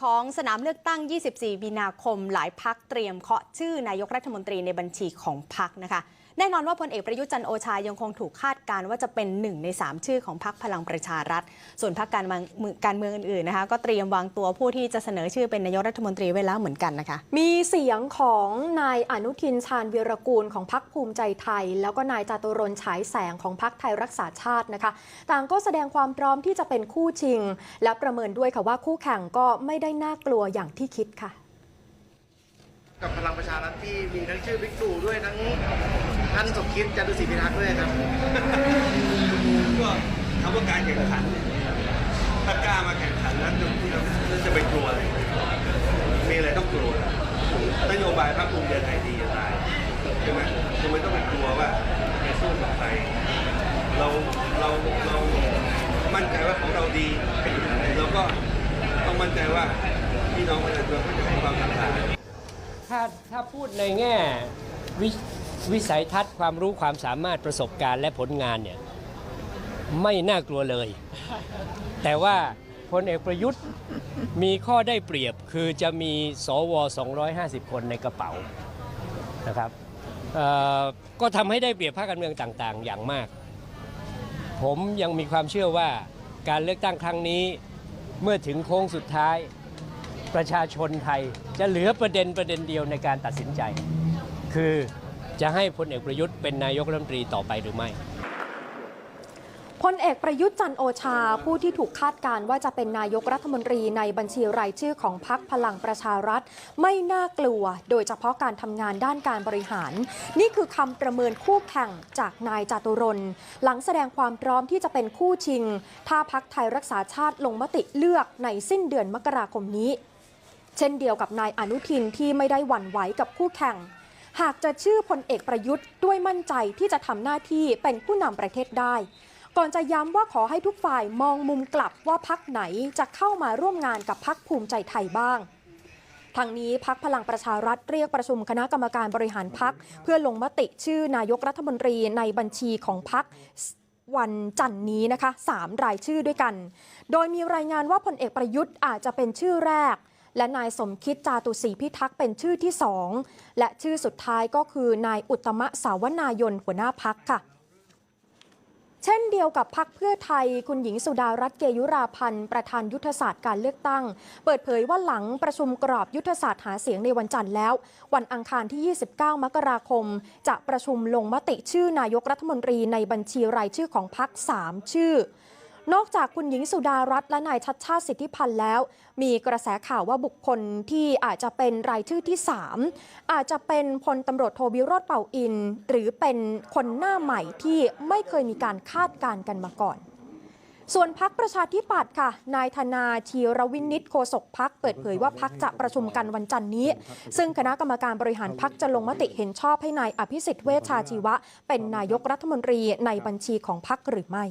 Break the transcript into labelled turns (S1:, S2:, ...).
S1: ของสนามเลือกตั้ง 24 มีนาคม หลายพักเตรียมเคาะชื่อนายกรัฐมนตรีในบัญชีของพักนะคะ แน่นอนว่าพลเอกประยุทธ์จันโอชายังคงถูกคาดการณ์ว่าจะเป็นหนึ่งใน 3 ชื่อของพักพลังประชารัฐ ส่วนพักการเมืองการเมืองอื่นๆนะคะ ก็เตรียมวางตัวผู้ที่จะเสนอชื่อเป็นนายกรัฐมนตรีไว้แล้วเหมือนกันนะคะ
S2: มีเสียงของนายอนุทินชาญวีรกูลของพักภูมิใจไทย แล้วก็นายจาตุรนฉายแสงของพักไทยรักษาชาตินะคะ ต่างก็แสดงความพร้อมที่จะเป็นคู่ชิง และประเมินด้วยค่ะว่าคู่แข่งก็ไม่ได้น่ากลัวอย่างที่คิดค่ะ
S3: กับพลังประชารัฐที่มีทั้งชื่อบิ๊กตู่ด้วยทั้งท่านสมคิดจารุศรีพิทักษ์ด้วยครับ
S4: ก็คำว่าการแข่งขันเนี่ยถ้ากล้ามาแข่งขันแล้วจะแล้วจะไปกลัวอะไรมีอะไรต้องกลัวนโยบายพรรคภูมิใจไทยดีจะตายใช่ไหมทำไมต้องไปกลัวว่าจะสู้กับใครเราเราเรามั่นใจว่าของเราดีเราก็ต้อง มั่นใจว่าพี่น้องประชาชนเขาจะให้ความสำคัญ
S5: ถ้าถ้าพูดในแง่ววิสัยทัศน์ความรู้ความสามารถประสบการณ์และผลงานเนี่ยไม่น่ากลัวเลย แต่ว่าพลเอกประยุทธ์มีข้อได้เปรียบคือจะมีสว 250 คนในกระเป๋านะครับเอ่อก็ทำให้ได้เปรียบภาคการเมืองต่างๆ อย่างมาก ผมยังมีความเชื่อว่าการเลือกตั้งครั้งนี้ เมื่อถึงโค้งสุดท้าย ประชาชนไทยจะเหลือประเด็นประเด็นเดียวในการตัดสินใจ คือจะให้พลเอกประยุทธ์เป็นนายกรัฐมนตรีต่อไปหรือไม่
S2: พลเอกประยุทธ์จันโอชาผู้ที่ถูกคาดการณ์ว่าจะเป็นนายกรัฐมนตรีในบัญชีรายชื่อของพรรคพลังประชารัฐ ไม่น่ากลัว โดยเฉพาะการทำงานด้านการบริหาร นี่คือคำประเมินคู่แข่งจากนายจตุรนหลังแสดงความพร้อมที่จะเป็นคู่ชิง ถ้าพักไทยรักษาชาติลงมติเลือกในสิ้นเดือนมกราคมนี้ เช่นเดียวกับนายอนุทินที่ไม่ได้หวั่นไหวกับคู่แข่งหากจะชื่อพลเอกประยุทธ์ด้วยมั่นใจที่จะทำหน้าที่เป็นผู้นำประเทศได้ ก่อนจะย้ำว่าขอให้ทุกฝ่ายมองมุมกลับว่าพักไหนจะเข้ามาร่วมงานกับพักภูมิใจไทยบ้างทางนี้พักพลังประชารัฐเรียกประชุมคณะกรรมการบริหารพักเพื่อลงมติชื่อนายกรัฐมนตรีในบัญชีของพักวันจันนี้นะคะสามรายชื่อด้วยกัน โดยมีรายงานว่าพลเอกประยุทธ์อาจจะเป็นชื่อแรก และนายสมคิดจาตุศรีพิทักษ์เป็นชื่อที่สองและชื่อสุดท้ายก็คือนายอุตมะสาวนายนหัวหน้าพักค่ะ เช่นเดียวกับพักเพื่อไทย คุณหญิงสุดารัตน์เกยุราพันธ์ ประธานยุทธศาสตร์การเลือกตั้ง เปิดเผยว่าหลังประชุมกรอบยุทธศาสตร์หาเสียงในวันจันทร์แล้ว วันอังคารที่ 29 มกราคม จะประชุมลงมติชื่อนายกรัฐมนตรีในบัญชีรายชื่อของพัก3ชื่อ นอกจากคุณหญิงสุดารัตน์และนายชัดชาติสิทธิพันธ์แล้ว มีกระแสข่าวว่าบุคคลที่อาจจะเป็นรายชื่อที่ 3 อาจจะเป็นพลตำรวจโทวิโรธเป่าอิน หรือเป็นคนหน้าใหม่ที่ไม่เคยมีการคาดการณ์กันมาก่อน ส่วนพักประชาธิปัตย์ค่ะ นายธนาชีรวินิตโฆษกพักเปิดเผยว่าพักจะประชุมกันวันจันนี้ ซึ่งคณะกรรมการบริหารพักจะลงมติเห็นชอบให้นายอภิสิทธิ์เวชชาชีวะ เป็นนายกรัฐมนตรีในบัญชีของพักหรือไม่